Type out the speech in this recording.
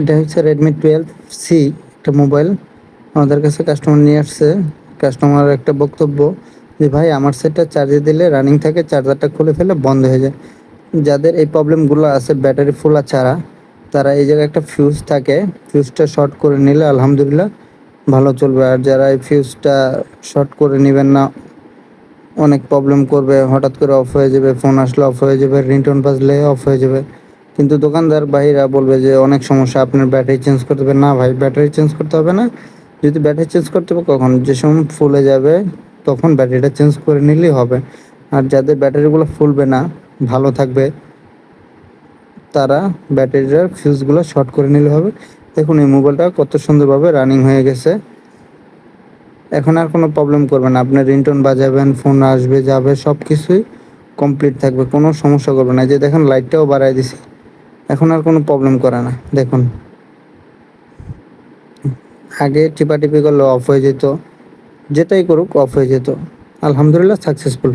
এটা হচ্ছে Redmi twelve C একটা মোবাইল আমাদের কাছে কাস্টমার নিয়ে আসছে। কাস্টমার একটা বক্তব্য যে, ভাই, আমার সেটটা চার্জে দিলে রানিং থাকে চার্জারটা খুলে ফেলে বন্ধ হয়ে যায়। যাদের এই প্রবলেমগুলো আছে ব্যাটারি ফোলা ছাড়া, তারা এই জায়গায় একটা ফিউজ থাকে। ফিউজটা শর্ট করে নিলে আলহামদুলিল্লাহ ভালো চলবে। আর যারা এই ফিউজটা শর্ট করে নেবেন না, অনেক প্রবলেম করবে। হঠাৎ করে অফ হয়ে যাবে ফোন আসলে অফ হয়ে যাবে রিংটোন বাজলে অফ হয়ে যাবে। কিন্তু দোকানদার ভাইরা বলবে যে অনেক সমস্যা, আপনার ব্যাটারি চেঞ্জ করতে হবে। না ভাই ব্যাটারি চেঞ্জ করতে হবে না। যদি ব্যাটারি চেঞ্জ করতে হবে, কখন? যে সময় ফুলে যাবে, তখন ব্যাটারিটা চেঞ্জ করে নিলেই হবে। আর যাদের ব্যাটারিগুলো ফুলবে না, ভালো থাকবে, তারা ব্যাটারিটার ফিউজগুলো শর্ট করে নিলে হবে। দেখুন, এই মোবাইলটা কত সুন্দরভাবে রানিং হয়ে গেছে। এখন আর কোনো প্রবলেম করবে না। আপনি রিংটোন বাজাবেন ফোন আসবে, যাবে সব কিছুই কমপ্লিট থাকবে, কোনো সমস্যা করবে না। যে দেখেন লাইটটাও বাড়াই দিছি। এখন আর কোনো প্রবলেম করে না, দেখুন। আগে টিপা টিপি করলে অফ হয়ে যেত, যেটাই করুক অফ হয়ে যেত। আলহামদুলিল্লাহ সাকসেসফুল